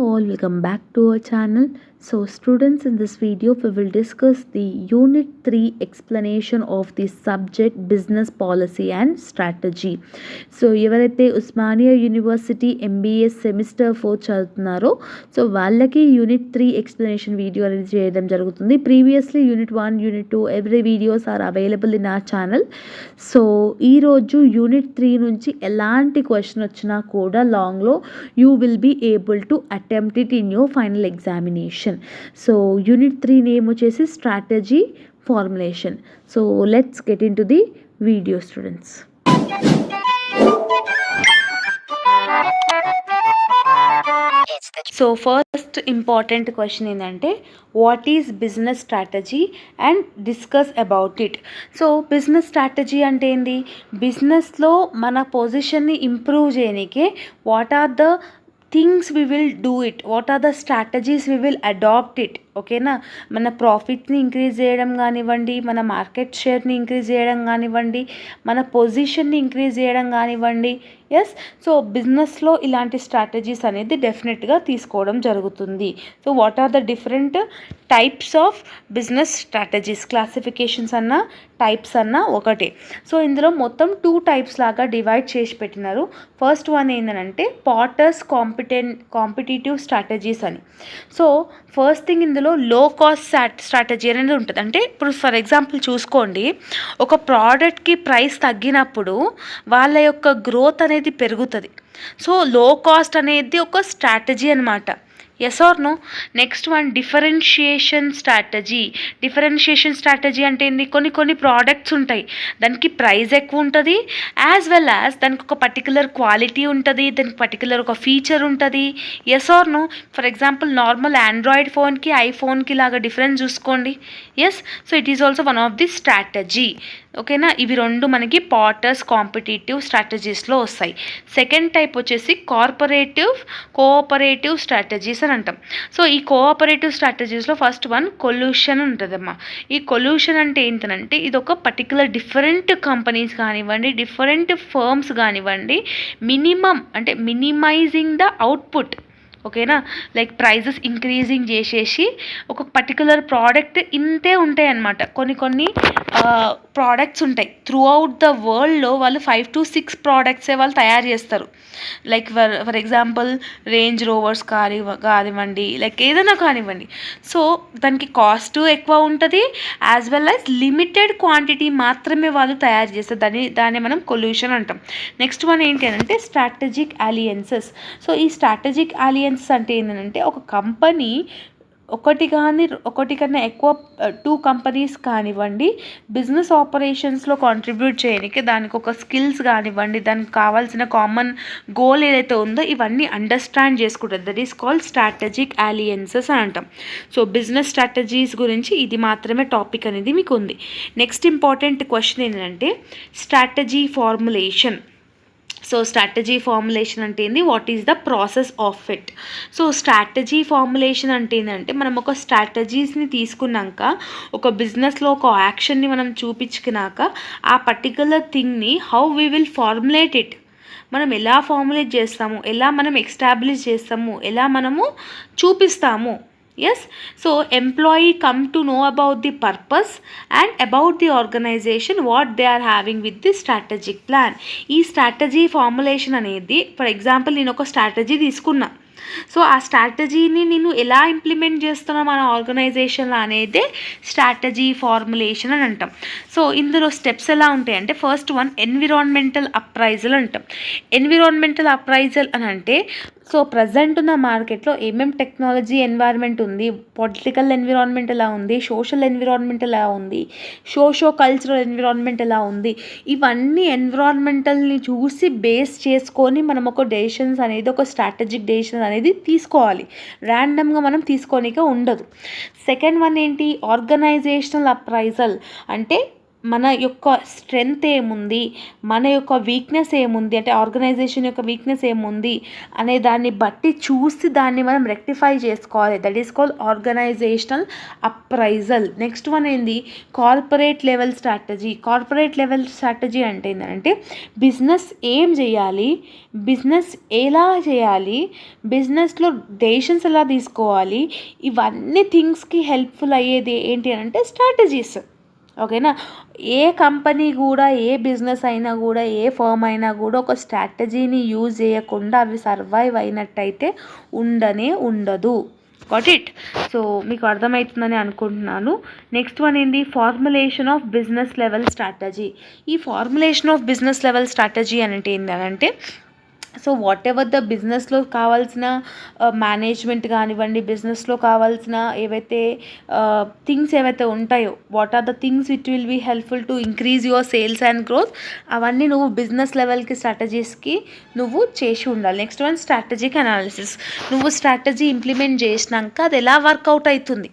all welcome back to our channel. So students in this video we will discuss the unit 3 explanation of the subject business policy and strategy. So ఎవరైతే Osmania university MBS semester four చదువుతున్నారో so వాళ్ళకి unit three explanation video అనేది చేయడం జరుగుతుంది. Previously unit one unit two every videos are available in our channel so ఈరోజు unit three నుంచి ఎలాంటి question వచ్చినా కూడా లాంగ్లో you will be able to at attempt in your final examination so unit three name వచ్చేసి strategy formulation so let's get into the video students so first important question ఏంటంటే what is business strategy and discuss about it so business strategy అంటే ఏంది? బిజినెస్లో మన పొజిషన్ని improve చేయనికే what are the things we will do it what are the strategies we will adopt it ఓకేనా మన ప్రాఫిట్ని increase చేయడం కానివ్వండి మన మార్కెట్ షేర్ని ఇంక్రీజ్ చేయడం కానివ్వండి మన పొజిషన్ని ఇంక్రీజ్ చేయడం కానివ్వండి ఎస్ సో బిజినెస్లో ఇలాంటి స్ట్రాటజీస్ అనేది డెఫినెట్గా తీసుకోవడం జరుగుతుంది. So what are the different types of business strategies classifications అన్న టైప్స్ అన్న ఒకటే. సో ఇందులో మొత్తం టూ టైప్స్ లాగా డివైడ్ చేసి పెట్టినారు. ఫస్ట్ వన్ ఏంటంటే పాటర్స్ కాంపిటెన్ కాంపిటేటివ్ స్ట్రాటజీస్ అని. సో ఫస్ట్ థింగ్ ఇందులో లో కాస్ట్ స్ట్రాటజీ అనేది ఉంటుంది. అంటే ఇప్పుడు ఫర్ ఎగ్జాంపుల్ చూసుకోండి. ఒక ప్రోడక్ట్కి ప్రైస్ తగ్గినప్పుడు వాళ్ళ యొక్క గ్రోత్ అనేది పెరుగుతుంది. సో లో కాస్ట్ అనేది ఒక స్ట్రాటజీ అనమాట yes or no next one differentiation strategy differentiation strategy అంటే ఏంది? కొన్ని కొన్ని ప్రోడక్ట్స్ ఉంటాయి. దానికి ప్రైస్ ఎక్కువ ఉంటుంది యాజ్ వెల్ యాజ్ దానికి ఒక పర్టికులర్ క్వాలిటీ ఉంటుంది దానికి పర్టికులర్ ఒక ఫీచర్ ఉంటుంది. Yes or no for example normal Android ఫోన్కి ఐఫోన్కి లాగా డిఫరెన్స్ చూసుకోండి. Yes so it is also one of the strategy ఓకేనా? ఇవి రెండు మనకి పాటర్స్ కాంపిటేటివ్ స్ట్రాటజీస్లో వస్తాయి. సెకండ్ టైప్ వచ్చేసి కార్పొరేటివ్ కోఆపరేటివ్ స్ట్రాటజీస్ అని అంటాం. సో ఈ కోఆపరేటివ్ స్ట్రాటజీస్లో ఫస్ట్ వన్ కొల్యూషన్ ఉంటుందమ్మా. ఈ కొల్యూషన్ అంటే ఏంటంటే ఇది ఒక పర్టికులర్ డిఫరెంట్ కంపెనీస్ కానివ్వండి డిఫరెంట్ ఫర్మ్స్ కానివ్వండి మినిమం అంటే మినిమైజింగ్ ద అవుట్పుట్. ఓకేనా? లైక్ ప్రైజెస్ ఇంక్రీజింగ్ చేసేసి ఒక పర్టికులర్ ప్రోడక్ట్ ఇంతే ఉంటాయి అనమాట కొన్ని కొన్ని ప్రోడక్ట్స్ ఉంటాయి. త్రూ అవుట్ ద వరల్డ్లో వాళ్ళు ఫైవ్ టు సిక్స్ ప్రోడక్ట్సే వాళ్ళు తయారు చేస్తారు. Like for for example Range Rovers కాని కానివ్వండి లైక్ ఏదైనా కానివ్వండి. సో దానికి కాస్ట్ ఎక్కువ ఉంటుంది as well as limited quantity మాత్రమే వాళ్ళు తయారు చేస్తారు. దాన్ని దాన్ని మనం కొల్యూషన్ అంటాం. నెక్స్ట్ వన్ ఏంటి అంటే స్ట్రాటజిక్ అలియన్సెస్ సో ఈ స్ట్రాటజిక్ అలియన్సెస్ అంటే ఏంటంటే ఒక కంపెనీ ఒకటి కానీ ఒకటి కన్నా ఎక్కువ టూ కంపెనీస్ కానివ్వండి బిజినెస్ ఆపరేషన్స్లో కాంట్రిబ్యూట్ చేయడానికి దానికి ఒక స్కిల్స్ కానివ్వండి దానికి కావాల్సిన కామన్ గోల్ ఏదైతే ఉందో ఇవన్నీ అండర్స్టాండ్ చేసుకుంటుంది that is called strategic alliances అని అంటాం. సో బిజినెస్ స్ట్రాటజీస్ గురించి ఇది మాత్రమే టాపిక్ అనేది మీకు ఉంది నెక్స్ట్ ఇంపార్టెంట్ క్వశ్చన్ ఏంటంటే strategy formulation so strategy formulation అంటే ఏంది? What is the process of it so strategy formulation అంటే ఏంటంటే మనం ఒక స్ట్రాటజీస్ని తీసుకున్నాక ఒక బిజినెస్లో ఒక యాక్షన్ని మనం చూపించుకున్నాక ఆ particular థింగ్ని how we will formulate it మనం ఎలా ఫార్ములేట్ చేస్తాము? ఎలా మనం ఎక్స్టాబ్లిష్ చేస్తాము? ఎలా మనము చూపిస్తాము? Yes so employee come to know about the purpose and about the organization what they are having with the strategic plan ఈ స్ట్రాటజీ ఫార్ములేషన్ అనేది ఫర్ ఎగ్జాంపుల్ నేను ఒక స్ట్రాటజీ తీసుకున్నా. సో ఆ స్ట్రాటజీని నేను ఎలా ఇంప్లిమెంట్ చేస్తున్నా మన ఆర్గనైజేషన్లో అనేది స్ట్రాటజీ ఫార్ములేషన్ అని అంటాం. సో ఇందులో స్టెప్స్ ఎలా ఉంటాయంటే ఫస్ట్ వన్ ఎన్విరాన్మెంటల్ అప్రైజల్ అంటాం. ఎన్విరాన్మెంటల్ అప్రైజల్ అని అంటే సో ప్రజెంట్ ఉన్న మార్కెట్లో ఏమేమి టెక్నాలజీ ఎన్వైర్న్మెంట్ ఉంది? పొలిటికల్ ఎన్విరాన్మెంట్ ఎలా ఉంది? సోషల్ ఎన్విరాన్మెంట్ ఎలా ఉంది? సోషో కల్చరల్ ఎన్విరాన్మెంట్ ఎలా ఉంది? ఇవన్నీ ఎన్విరాన్మెంటల్ని చూసి బేస్ చేసుకొని మనం ఒక డెసిషన్స్ అనేది ఒక స్ట్రాటజిక్ డెసిషన్ అనేది తీసుకోవాలి. ర్యాండమ్గా మనం తీసుకోనిక ఉండదు. సెకండ్ వన్ ఏంటి? ఆర్గనైజేషనల్ అప్రైజల్ అంటే మన యొక్క స్ట్రెంగ్త్ ఏముంది? మన యొక్క వీక్నెస్ ఏముంది? అంటే ఆర్గనైజేషన్ యొక్క వీక్నెస్ ఏముంది? అనే దాన్ని బట్టి చూసి దాన్ని మనం రెక్టిఫై చేసుకోవాలి. That is called organizational appraisal next one ఏంది? Corporate level strategy corporate level strategy అంటే ఏంటంటే బిజినెస్ ఏం చేయాలి? బిజినెస్ ఎలా చేయాలి? బిజినెస్లో డెసిషన్స్ ఎలా తీసుకోవాలి? ఇవన్నీ థింగ్స్కి హెల్ప్ఫుల్ అయ్యేది ఏంటి అని అంటే స్ట్రాటజీస్ ఓకేనా? ఏ కంపెనీ కూడా ఏ బిజినెస్ అయినా కూడా ఏ ఫర్మ్ అయినా కూడా ఒక స్ట్రాటజీని యూజ్ చేయకుండా అవి సర్వైవ్ అయినట్టయితే ఉండనే ఉండదు. గాట్ ఇట్ సో మీకు అర్థమవుతుందని అనుకుంటున్నాను. నెక్స్ట్ వన్ ఏంటి formulation of business level strategy ఈ formulation of business level strategy అంటే ఏంటంటే సో వాట్ ఎవర్ ద బిజినెస్లో కావాల్సిన uh, మేనేజ్మెంట్ కానివ్వండి బిజినెస్లో కావాల్సిన ఏవైతే uh, థింగ్స్ ఏవైతే ఉంటాయో what are the things which will be helpful to increase your sales and growth అవన్నీ నువ్వు బిజినెస్ లెవెల్కి స్ట్రాటజీస్కి నువ్వు చేసి ఉండాలి. నెక్స్ట్ వన్ స్ట్రాటజిక్ అనాలిసిస్ నువ్వు స్ట్రాటజీ ఇంప్లిమెంట్ చేసినాక అది ఎలా వర్కౌట్ అవుతుంది?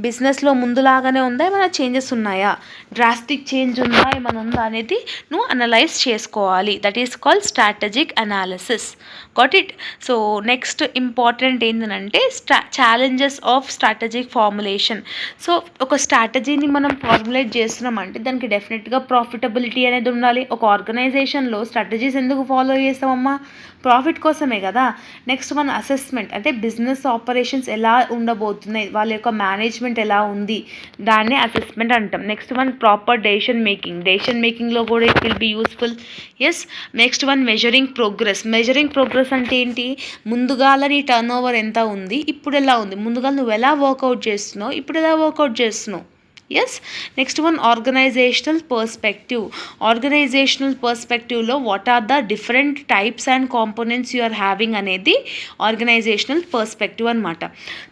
బిజినెస్లో ముందులాగానే ఉందా? ఏమైనా చేంజెస్ ఉన్నాయా? డ్రాస్టిక్ చేంజ్ ఉందా? ఏమైనా ఉందా అనేది నువ్వు అనలైజ్ చేసుకోవాలి. That is called strategic analysis got it so next important ఏంటంటే straw challenges of strategic formulation so ఒక స్ట్రాటజీని మనం ఫార్ములేట్ చేస్తున్నామంటే దానికి డెఫినెట్గా ప్రాఫిటబిలిటీ అనేది ఉండాలి. ఒక ఆర్గనైజేషన్లో స్ట్రాటజీస్ ఎందుకు ఫాలో చేస్తామమ్మా? ప్రాఫిట్ కోసమే కదా. నెక్స్ట్ మన అసెస్మెంట్ అంటే బిజినెస్ ఆపరేషన్స్ ఎలా ఉండబోతున్నాయి? వాళ్ళ యొక్క మేనేజ్మెంట్ ఎలా ఉంది? దాన్నే అసెస్మెంట్ అంటాం. Next one proper decision making decision మేకింగ్లో కూడా it will be useful yes next one measuring progress measuring progress అంటే ఏంటి? ముందుగాల నీ టర్న్ ఓవర్ ఎంత ఉంది? ఇప్పుడు ఎలా ఉంది? ముందుగా నువ్వు ఎలా వర్కౌట్ చేస్తున్నావు? ఇప్పుడు ఎలా వర్కౌట్ చేస్తున్నావు? Yes next one organizational perspective organizational పర్స్పెక్టివ్లో what are the different types and components you are having అనేది ఆర్గనైజేషనల్ పర్స్పెక్టివ్ అనమాట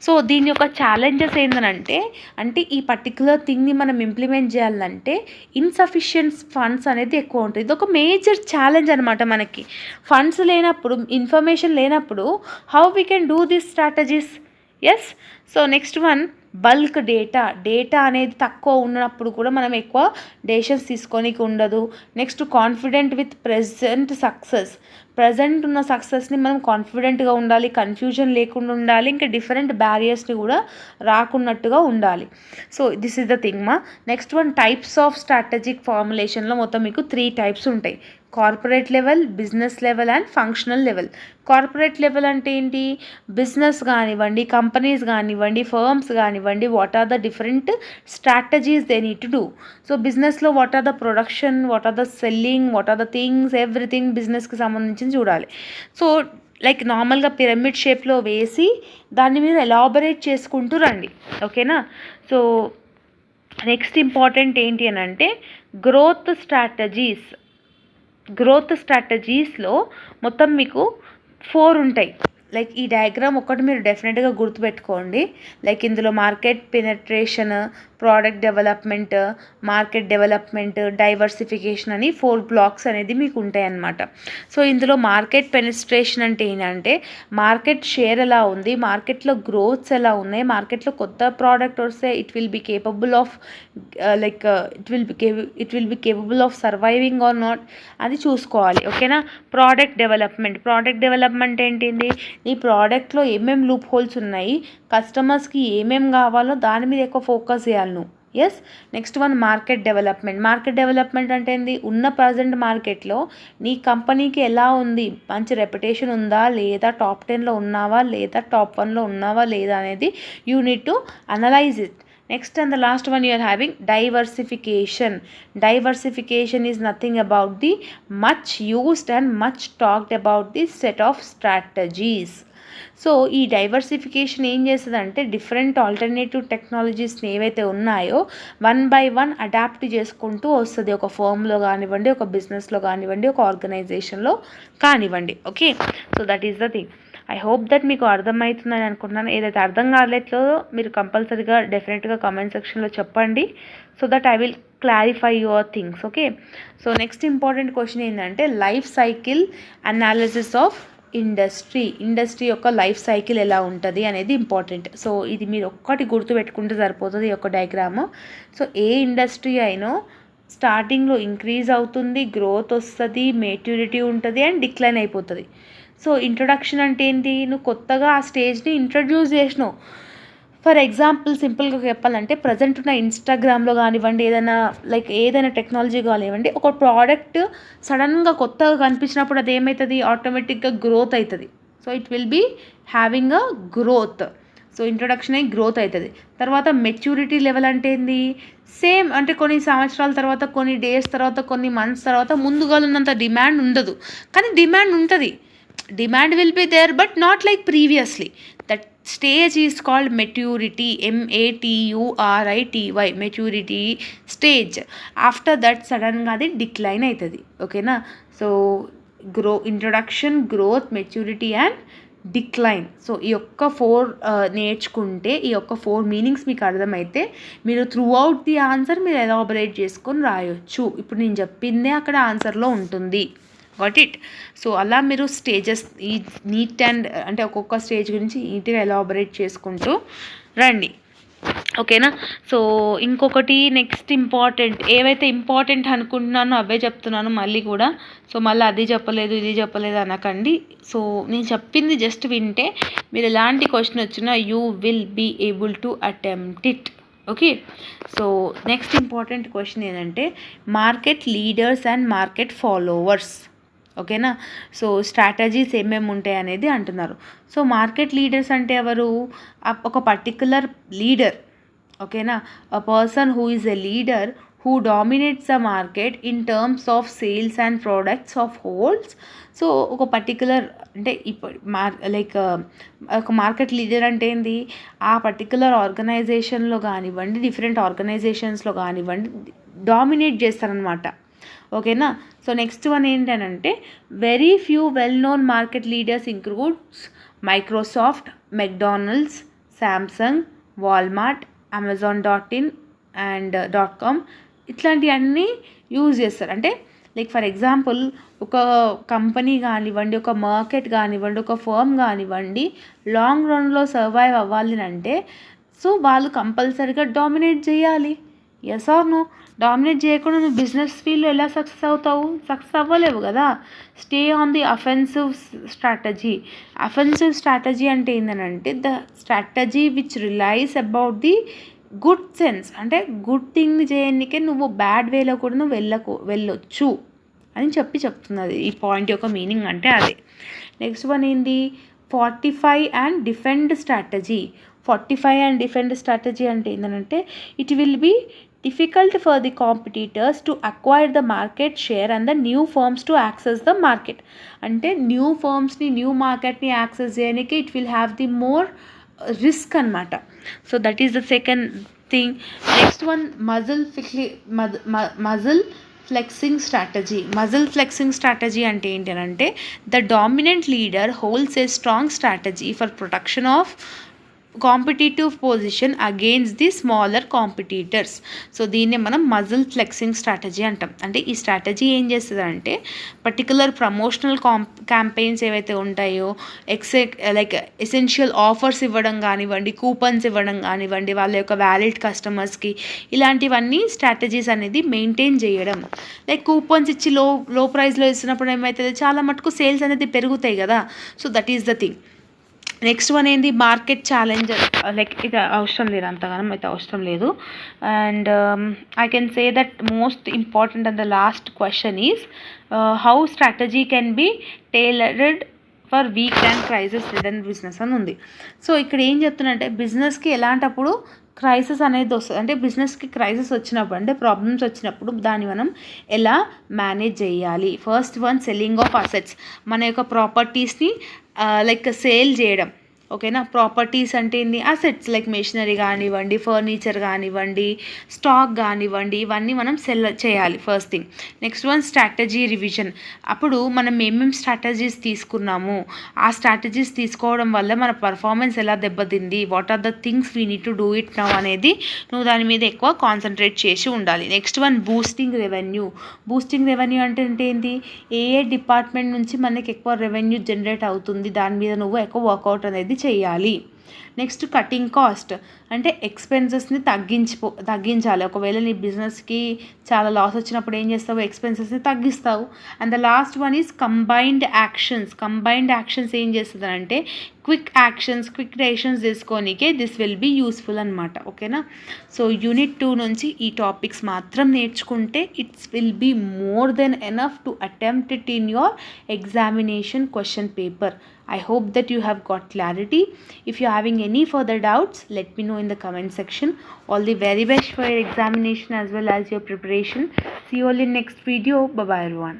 సో దీని యొక్క ఛాలెంజెస్ ఏంటంటే అంటే ఈ పర్టికులర్ థింగ్ని మనం ఇంప్లిమెంట్ చేయాలంటే ఇన్సఫిషియెంట్ ఫండ్స్ అనేది ఎక్కువ ఉంటుంది. ఇది ఒక మేజర్ ఛాలెంజ్ అనమాట మనకి. ఫండ్స్ లేనప్పుడు ఇన్ఫర్మేషన్ లేనప్పుడు how we can do this strategies yes so next one bulk data. Data అనేది తక్కువ ఉన్నప్పుడు కూడా మనం ఎక్కువ డెసిషన్స్ తీసుకోనికి ఉండదు. Next confident with present success. Present ఉన్న సక్సెస్ని మనం కాన్ఫిడెంట్గా ఉండాలి కన్ఫ్యూజన్ లేకుండా ఉండాలి ఇంకా డిఫరెంట్ బ్యారియర్స్ని కూడా రాకున్నట్టుగా ఉండాలి. So this is the thing మా. Next one types of strategic ఫార్ములేషన్లో మొత్తం మీకు త్రీ టైప్స్ ఉంటాయి. Corporate level business level and functional level. Corporate level అంటే ఏంటి? బిజినెస్ కానివ్వండి కంపెనీస్ కానివ్వండి ఫర్మ్స్ కానివ్వండి what are the different strategies they need to do so బిజినెస్లో what are the production what are the selling what are the things everything బిజినెస్కి సంబంధించి చూడాలి. So like నార్మల్గా పిరమిడ్ షేప్లో వేసి దాన్ని మీరు ఎలాబరేట్ చేసుకుంటూ రండి. ఓకేనా సో నెక్స్ట్ ఇంపార్టెంట్ ఏంటి అని అంటే గ్రోత్ స్ట్రాటజీస్ గ్రోత్ స్ట్రాటజీస్లో మొత్తం మీకు ఫోర్ ఉంటాయి. లైక్ ఈ డయాగ్రామ్ ఒకటి మీరు డెఫినెట్గా గుర్తుపెట్టుకోండి. లైక్ ఇందులో market penetration product development market development diversification అని ఫోర్ బ్లాక్స్ అనేది మీకు ఉంటాయి అన్నమాట సో ఇందులో మార్కెట్ పెనిస్ట్రేషన్ అంటే ఏంటంటే మార్కెట్ షేర్ ఎలా ఉంది మార్కెట్లో గ్రోత్స్ ఎలా ఉన్నాయి మార్కెట్లో కొత్త ప్రోడక్ట్ వస్తే it will be capable of like it will be it will be capable of surviving or not అది చూసుకోవాలి. ఓకేనా ప్రోడక్ట్ డెవలప్మెంట్ ప్రోడక్ట్ డెవలప్మెంట్ ఏంటిది? ఈ ప్రోడక్ట్లో ఏమేమి లూప్ హోల్స్ ఉన్నాయి కస్టమర్స్కి ఏమేమి కావాలో దాని మీద ఎక్కువ ఫోకస్ చేయాలి. చేయగలను yes next one market development market development అంటే ఏంది? ఉన్న ప్రజెంట్ మార్కెట్లో నీ కంపెనీకి ఎలా ఉంది? మంచి రెప్యుటేషన్ ఉందా? లేదా టాప్ టెన్లో ఉన్నావా? లేదా టాప్ వన్లో ఉన్నావా? లేదా అనేది you need to analyse it next and the last one you're having diversification diversification is nothing about the much used and much talked about the set of strategies so ఈ diversification ఏం చేస్తుంది అంటే different alternative టెక్నాలజీస్ని ఏవైతే ఉన్నాయో one by one adapt చేసుకుంటూ వస్తుంది. ఒక ఫర్మ్లో కానివ్వండి ఒక బిజినెస్లో కానివ్వండి ఒక ఆర్గనైజేషన్లో కానివ్వండి. Okay so that is the thing I hope that మీకు అర్థమవుతుందని అనుకుంటున్నాను. ఏదైతే అర్థం కాలేట్లో మీరు కంపల్సరీగా డెఫినెట్గా కామెంట్ సెక్షన్లో చెప్పండి. So that I will clarify your things okay so next important question ఏంటంటే life cycle analysis of industry industry యొక్క లైఫ్ సైకిల్ ఎలా ఉంటుంది అనేది ఇంపార్టెంట్. సో ఇది మీరు ఒక్కటి గుర్తుపెట్టుకుంటే సరిపోతుంది ఈ యొక్క డయాగ్రాము. సో ఏ ఇండస్ట్రీ అయినా స్టార్టింగ్లో ఇంక్రీజ్ అవుతుంది గ్రోత్ వస్తుంది మెచ్యూరిటీ ఉంటుంది అండ్ డిక్లైన్ అయిపోతుంది. సో ఇంట్రొడక్షన్ అంటే ఏంటి? నువ్వు కొత్తగా ఆ స్టేజ్ని ఇంట్రడ్యూస్ చేసినావు. ఫర్ ఎగ్జాంపుల్ సింపుల్గా చెప్పాలంటే ప్రజెంట్ ఉన్న ఇన్స్టాగ్రామ్లో కానివ్వండి ఏదైనా లైక్ ఏదైనా టెక్నాలజీ కానివ్వండి ఒక ప్రోడక్ట్ సడన్గా కొత్తగా కనిపించినప్పుడు అది ఏమవుతుంది ఆటోమేటిక్గా గ్రోత్ అవుతుంది so it will be having a growth. So introduction అయ్యి గ్రోత్ అవుతుంది తర్వాత మెచ్యూరిటీ లెవెల్ అంటే ఏంది? సేమ్ అంటే కొన్ని సంవత్సరాల తర్వాత కొన్ని డేస్ తర్వాత కొన్ని మంత్స్ తర్వాత ముందుగా ఉన్నంత డిమాండ్ ఉండదు. కానీ డిమాండ్ ఉంటుంది. Demand will be there but not like previously. That stage is called మెట్యూరిటీ ఎంఏటీయుఆర్ఐటీవై maturity stage after that సడన్గా అది డిక్లైన్ అవుతుంది ఓకేనా so grow introduction growth maturity and decline so ఈ యొక్క ఫోర్ uh, నేర్చుకుంటే ఈ యొక్క ఫోర్ మీనింగ్స్ మీకు అర్థమైతే మీరు త్రూ అవుట్ ది ఆన్సర్ మీరు ఎలాబరేట్ చేసుకొని రాయొచ్చు. ఇప్పుడు నేను చెప్పిందే అక్కడ ఆన్సర్లో ఉంటుంది. గాట్ ఇట్ సో అలా మీరు స్టేజెస్ ఈ నీట్ అండ్ అంటే ఒక్కొక్క స్టేజ్ గురించి నీట్గా ఎలాబరేట్ చేసుకుంటూ రండి. ఓకేనా సో ఇంకొకటి నెక్స్ట్ ఇంపార్టెంట్ ఏవైతే ఇంపార్టెంట్ అనుకుంటున్నానో అవే చెప్తున్నాను మళ్ళీ కూడా. సో మళ్ళీ అది చెప్పలేదు ఇది చెప్పలేదు అనకండి. సో నేను చెప్పింది జస్ట్ వింటే మీరు ఎలాంటి క్వశ్చన్ వచ్చినా you will be able to attempt it okay so next important question ఏంటంటే market leaders and market followers ఓకేనా? సో స్ట్రాటజీస్ ఏమేమి ఉంటాయి అనేది అంటున్నారు. సో మార్కెట్ లీడర్స్ అంటే ఎవరు? ఒక పర్టికులర్ లీడర్ ఓకేనా? A person who is a leader who dominates the market in terms of sales and products of holes so ఒక పర్టికులర్ అంటే ఇప్పుడు మార్ లైక్ ఒక మార్కెట్ లీడర్ అంటే ఏంది? ఆ పర్టికులర్ ఆర్గనైజేషన్లో కానివ్వండి డిఫరెంట్ ఆర్గనైజేషన్స్లో కానివ్వండి డామినేట్ చేస్తారనమాట ఓకేనా? సో నెక్స్ట్ వన్ ఏంటంటే very few well known market leaders includes Microsoft McDonald's Samsung Walmart Amazon dot in and dot com ఇట్లాంటివన్నీ యూజ్ చేస్తారు. అంటే లైక్ ఫర్ ఎగ్జాంపుల్ ఒక కంపెనీ కానివ్వండి ఒక మార్కెట్ కానివ్వండి ఒక ఫర్మ్ కానివ్వండి లాంగ్ రన్లో సర్వైవ్ అవ్వాలి అంటే సో వాళ్ళు కంపల్సరీగా డామినేట్ చేయాలి. ఎస్ ఆర్ నో డామినేట్ చేయకుండా నువ్వు బిజినెస్ ఫీల్డ్లో ఎలా సక్సెస్ అవుతావు? సక్సెస్ అవ్వలేవు కదా. Stay on the offensive strategy offensive strategy అంటే ఏంటంటే the strategy which relies about the good sense అంటే గుడ్ థింగ్ చేయడానికే నువ్వు బ్యాడ్ వేలో కూడా నువ్వు వెళ్ళకు వెళ్ళొచ్చు అని చెప్పి చెప్తున్నది. ఈ పాయింట్ యొక్క మీనింగ్ అంటే అదే. నెక్స్ట్ వన్ ఏంది? Fortify and defend strategy fortify and defend strategy అంటే ఏంటంటే it will be difficult for the competitors to acquire the market share and the new firms to access the market అంటే new ఫర్మ్స్ని new మార్కెట్ని access చేయడానికి it will have the more risk అనమాట so that is the second thing next one muscle fickly muscle flexing strategy muscle flexing strategy అంటే ఏంటి అని అంటే the dominant leader holds a strong strategy for protection of competitive position against the smaller competitors so దీన్నే మనం muscle flexing strategy అంటాం. అంటే ఈ strategy ఏం చేస్తుందంటే పర్టికులర్ ప్రమోషనల్ క్యాంపెయిన్స్ ఏవైతే ఉంటాయో ఎక్సె లైక్ ఎసెన్షియల్ ఆఫర్స్ ఇవ్వడం కానివ్వండి కూపన్స్ ఇవ్వడం కానివ్వండి వాళ్ళ యొక్క వ్యాలిడ్ కస్టమర్స్కి ఇలాంటివన్నీ స్ట్రాటజీస్ అనేది మెయింటైన్ చేయడం. లైక్ కూపన్స్ ఇచ్చి లో లో ప్రైస్లో ఇస్తున్నప్పుడు ఏమవుతుంది చాలా మటుకు సేల్స్ అనేది పెరుగుతాయి కదా. So that is the thing next one ఏంది? మార్కెట్ ఛాలెంజర్ లైక్ ఇది అవసరం లేదు అంతగానం అయితే అవసరం లేదు. And I can say that most important and the last question is how strategy can be tailored for weak and crisis return business అని ఉంది. సో ఇక్కడ ఏం చెప్తున్నంటే బిజినెస్కి ఎలాంటప్పుడు క్రైసిస్ అనేది వస్తుంది అంటే బిజినెస్కి క్రైసిస్ వచ్చినప్పుడు అంటే ప్రాబ్లమ్స్ వచ్చినప్పుడు దాన్ని మనం ఎలా మేనేజ్ చేయాలి? First one selling of assets మన యొక్క ప్రాపర్టీస్ని లైక్ సేల్ చేయడం. ఓకేనా? ప్రాపర్టీస్ అంటే ఏంది? అసెట్స్ లైక్ మెషినరీ కానివ్వండి ఫర్నిచర్ కానివ్వండి స్టాక్ కానివ్వండి ఇవన్నీ మనం సెల్ చేయాలి first thing next one strategy revision అప్పుడు మనం ఏమేమి స్ట్రాటజీస్ తీసుకున్నాము? ఆ స్ట్రాటజీస్ తీసుకోవడం వల్ల మన పర్ఫార్మెన్స్ ఎలా దెబ్బతింది? What are the things we need to do it now అనేది నువ్వు దాని మీద ఎక్కువ కాన్సన్ట్రేట్ చేసి ఉండాలి. Next one boosting revenue boosting revenue అంటే అంటే ఏంటి ఏ ఏ డిపార్ట్మెంట్ నుంచి మనకి ఎక్కువ రెవెన్యూ జనరేట్ అవుతుంది? దాని మీద నువ్వు ఎక్కువ వర్కౌట్ అనేది అనేది చేయాలి. నెక్స్ట్ కటింగ్ కాస్ట్ అంటే ఎక్స్పెన్సెస్ని తగ్గించిపో తగ్గించాలి. ఒకవేళ నీ బిజినెస్కి చాలా లాస్ వచ్చినప్పుడు ఏం చేస్తావు? ఎక్స్పెన్సెస్ని తగ్గిస్తావు. And the last one is combined actions combined actions ఏం చేస్తుంది అంటే క్విక్ యాక్షన్స్ క్విక్ డెసిషన్స్ తీసుకోనికే దిస్ విల్ బీ యూస్ఫుల్ అనమాట ఓకేనా సో యూనిట్ టూ నుంచి ఈ టాపిక్స్ మాత్రం నేర్చుకుంటే it's will be more than enough to attempt it in your examination question paper I hope that you have got clarity. If you're having any further doubts, let me know in the comment section. All the very best for your examination as well as your preparation. See you all in next video. Bye bye everyone.